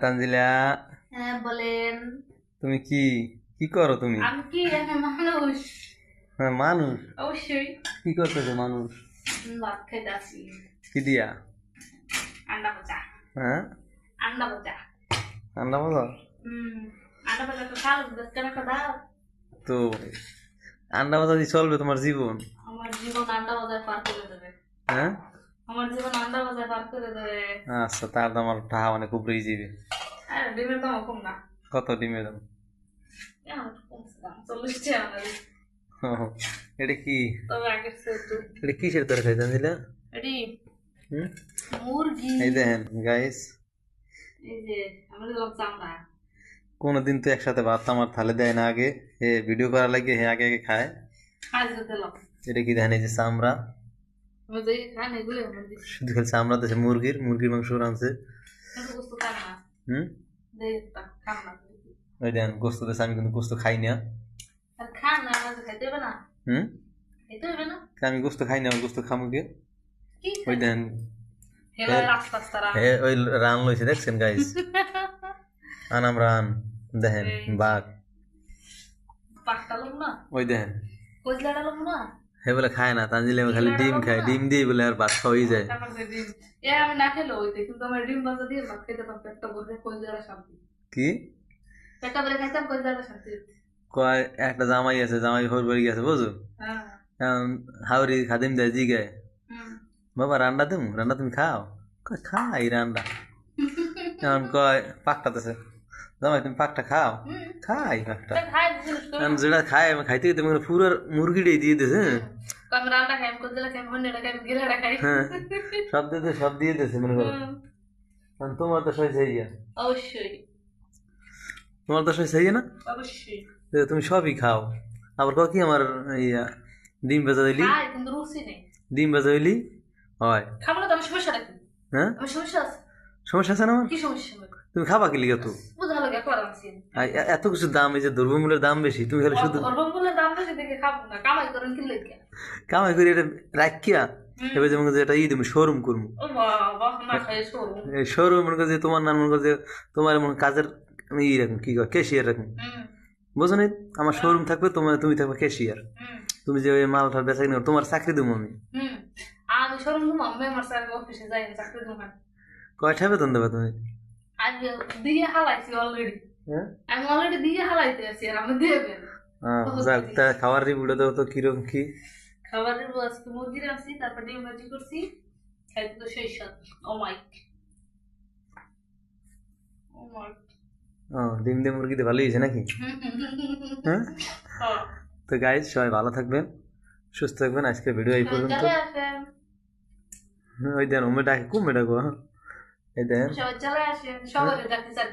তানজিলা হ্যাঁ বলেন। তুমি কি? কি করো তুমি? আমি কি? আমি মানুষ। হ্যাঁ, মানুষ। অবশ্যই। কি করতেছো মানুষ? ভাত কি দিয়া? আন্ডা ভাজা। হ্যাঁ? আন্ডা ভাজা। বলো হুম আন্ডা ভাজা তো দাও। তো আন্ডা ভাজা দিয়ে চলবে তোমার জীবন? আমার জীবন আন্ডা ভাজা পার করে দেবে। হ্যাঁ? আমার জীবন করে দেবে আচ্ছা তার দাম আমার টাকা অনেক উপরেই যাবে আর ডিমের দাম কম না। কত ডিমের দাম? এটা কি? এটা কিসের তরকারি হুম? এই দেখেন গাইস কোনোদিন তো একসাথে ভাত আমার থালে দেয় না আগে। হে ভিডিও করার লাগে হে আগে আগে খায়। এটা কি দেখেন এই যে চামড়া? আমার শুধু খালি চামড়া দিয়েছে মুরগির মুরগির মাংস রাঁধছে হুম ওই দেন গোস্ত দিয়েছে আমি কিন্তু গোস্ত খাই না হুম আমি গোস্ত খাই না গোস্ত খামো কি ওই দেন ওই রান লইছে দেখছেন গাইস আনাম রান দেখেন বাঘ ওই দেখেন না হে বলে খায় না তানজিলে খালি ডিম খায় ডিম দিয়ে বলে আর ভাত খাওয়াই যায়। আমি না খেলো ওইতে কিন্তু আমার ডিম ভাজা দিয়ে ভাত খেতে পারতাম পেটটা ভরে কইলাটা শান্তি। কি? পেটটা ভরে খাইতাম কইলাটা শান্তি। কয় একটা জামাই আছে জামাই হর বাড়ি গেছে বুঝো হ্যাঁ। হাওড়ি খাদিম দেয় জিগায়। হুম। বাবা রান্না তুমি? রান্না তুমি খাও? কয় খাই রান্না। এখন কয় পাকটাতেছে জামাই তুমি পাকটা খাও খাই পাকটা এখন যেটা খাই আমি খাইতে খেতে মানে পুরো মুরগিটাই দিয়ে দিয়েছে আমি আমি হ্যাঁ সব দিয়ে সব দিয়ে দিয়েছে মনে করো তোমার তো সই সেই অবশ্যই তোমার তো সই সেই না অবশ্যই তুমি সবই খাও আবার কও কি আমার ইয়া ডিম ভেজা দিলি ডিম ভেজা দিলি হয় খাব না তো সমস্যা হ্যাঁ সমস্যা আছে সমস্যা আছে না আমার কি সমস্যা তুমি খাবা কি লিখে তো এত কিছু দাম এই যে দ্রব্যমূল্যের দাম বেশি তুমি খালি শুধু অর্বঙ্গুলের দাম বেশি দেখে খাব না কামাই করেন করে এটা রাখিয়া এবার যেমন এটা ই দেবো শোরুম করব শোরুম। মনে করছে তোমার নাম মনে করছে তোমার মনে কাজের ই রাখুন কি কয় ক্যাশিয়ার রাখুন। বুঝো নি আমার শোরুম থাকবে তোমার তুমি থাকবে ক্যাশিয়ার তুমি যে ওই মালটা বেচা কিনে তোমার চাকরি দেবো আমি। আমি সরু ঘুমাম আমি আমার অফিসে যাই চাকরি ঘুমান কয়টা বেতন দেবে তুমি? আমি দিয়ে হালাইছি অলরেডি হ্যাঁ? আমি অলরেডি দিয়ে হালাইতে আছি আর আমি দিয়ে যাক তা খাওয়ার রিভিউটা দেবো তো কীরকম কি? খাবারের আজকে মুরগি রাখছি তারপর ডিম ভাজি করছি। খাইতে তো সেই স্বাদ। ও ডিম দিয়ে মুরগি দিয়ে ভালোই হয়েছে নাকি? হ্যাঁ? তো গাইজ সবাই ভালো থাকবেন সুস্থ থাকবেন। আজকে ভিডিও এই পর্যন্ত। ওই দেন ওমে ডাকে কুমে ডাকো এই দেন সবাই চলে আসেন সবাই ডাকতে চার